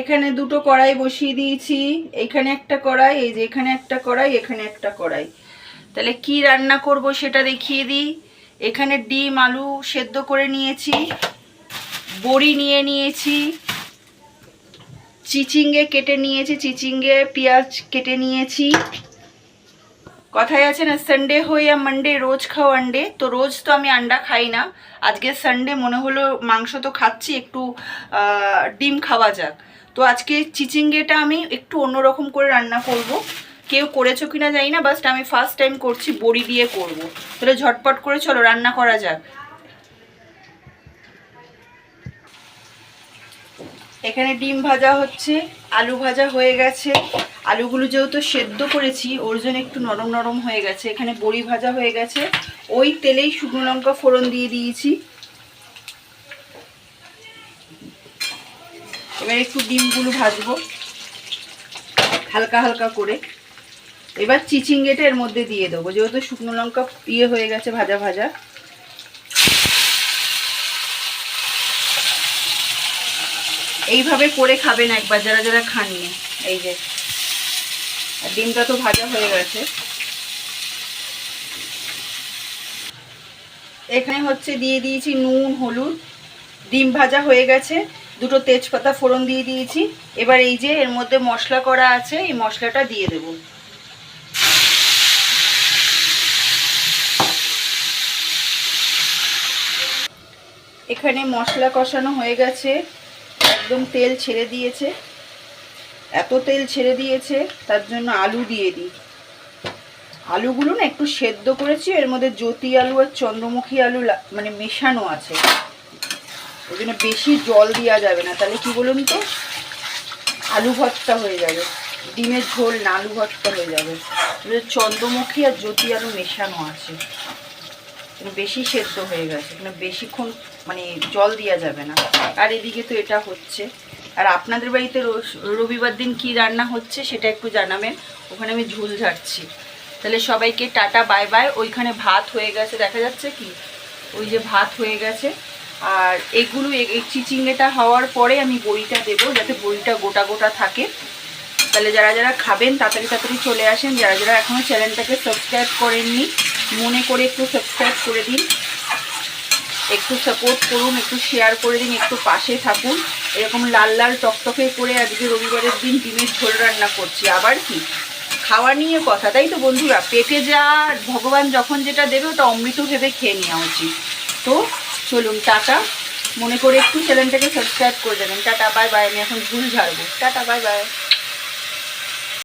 এখানে দুটো কড়াই বসিয়ে দিয়েছি। এখানে একটা কড়াই, এই যে এখানে একটা কড়াই, এখানে একটা কড়াই। তাহলে কি রান্না করব সেটা দেখিয়ে দিই। এখানে ডিম, আলু সেদ্ধ করে নিয়েছি। বড়ি নিয়ে নিয়েছি। চিচিঙ্গে কেটে নিয়েছি, চিচিঙ্গে, পেঁয়াজ কেটে নিয়েছি। কথায় আছে না সানডে হই আর মানডে রোজ খাও আন্ডে। তো রোজ তো আমি আন্ডা খাই না। আজকে সানডে মনে হলো মাংস তো খাচ্ছি, একটু ডিম খাওয়া যাক। তো আজকে চিচিঙ্গেটা আমি একটু অন্যরকম করে রান্না করব। কেউ করেছ কিনা জানি না বাস্ট আমি ফার্স্ট টাইম করছি, বড়ি দিয়ে করব। তাহলে ঝটপট করে চলো, রান্না করা যাক। এখানে ডিম ভাজা হচ্ছে, আলু ভাজা হয়ে গেছে। আলুগুলো যেহেতু সেদ্ধ করেছি, ওর জন্য একটু নরম নরম হয়ে গেছে। এখানে বড়ি ভাজা হয়ে গেছে। ওই তেলেই শুকনো লঙ্কা ফোড়ন দিয়ে দিয়েছি। এবার একটু ডিমগুলো ভাজবো, হালকা হালকা করে। এবার চিচিঙ্গেটা এর মধ্যে দিয়ে দেবো, যেহেতু শুকনো লঙ্কা ইয়ে হয়ে গেছে ভাজা ভাজা। এইভাবে করে খাবেন একবার, যারা যারা খাননি, এই যে। ডিমটা তো ভাজা হয়ে গেছে। এখানে হচ্ছে দিয়ে দিয়েছি নুন, হলুদ। ডিম ভাজা হয়ে গেছে। দুটো তেজপাতা ফোড়ন দিয়ে দিয়েছি। এবার এই যে এর মধ্যে মশলা করা আছে, এই মশলাটা দিয়ে দেব। এখানে মশলা কষানো হয়ে গেছে। একদম তেল ছেড়ে দিয়েছে। এত তেল ছেড়ে দিয়েছে, তার জন্য আলু দিয়ে দিই। আলুগুলো না একটু সেদ্ধ করেছি, এর মধ্যে জ্যোতি আলু আর চন্দ্রমুখী আলু মানে মেশানো আছে। ওই জন্য বেশি জল দেওয়া যাবে না। তাহলে কি বলুন তো? আলু ভর্তা হয়ে যাবে। ডিমের ঝোল না, আলু ভর্তা হয়ে যাবে। চন্দ্রমুখী আর জ্যোতি আলু মেশানো আছে। বেশি সেদ্ধ হয়ে গেছে। বেশিক্ষণ মানে জল দেওয়া যাবে না। আর এদিকে তো এটা হচ্ছে। আর আপনাদের বাড়িতে রবিবার দিন কি রান্না হচ্ছে সেটা একটু জানাবেন। ওখানে আমি ঝুল ঝাড়ছি। তাহলে সবাইকে টাটা, বাই বাই। ওইখানে ভাত হয়ে গেছে, দেখা যাচ্ছে কি? ওই যে ভাত হয়ে গেছে। আর এগুলো এই চিচিঙ্গেটা হওয়ার পরে আমি বড়িটা দেবো যাতে বড়িটা গোটা গোটা থাকে। তাহলে যারা যারা খাবেন, তাড়াতাড়ি তাড়াতাড়ি চলে আসেন। যারা যারা এখনও চ্যানেলটাকে সাবস্ক্রাইব করেননি, মনে করে একটু সাবস্ক্রাইব করে দিন। একটু সাপোর্ট করুন, একটু শেয়ার করে দিন, একটু পাশে থাকুন। এরকম লাল লাল টকটকে করে আজকে রবিবারের দিন ডিমের ঝোল রান্না করছি। আবার কি? খাওয়া নিয়ে কথা, তাই তো বন্ধুরা? পেটে যা, ভগবান যখন যেটা দেবে ওটা অমৃত ভেবে খেয়ে নেওয়া উচিত। তো চলুন, টাটা। মনে করে একটু চ্যানেলটাকে সাবস্ক্রাইব করে দেবেন। টাটা বাই বাই আমি এখন ঝুল ঝাড়বো। Tata bye bye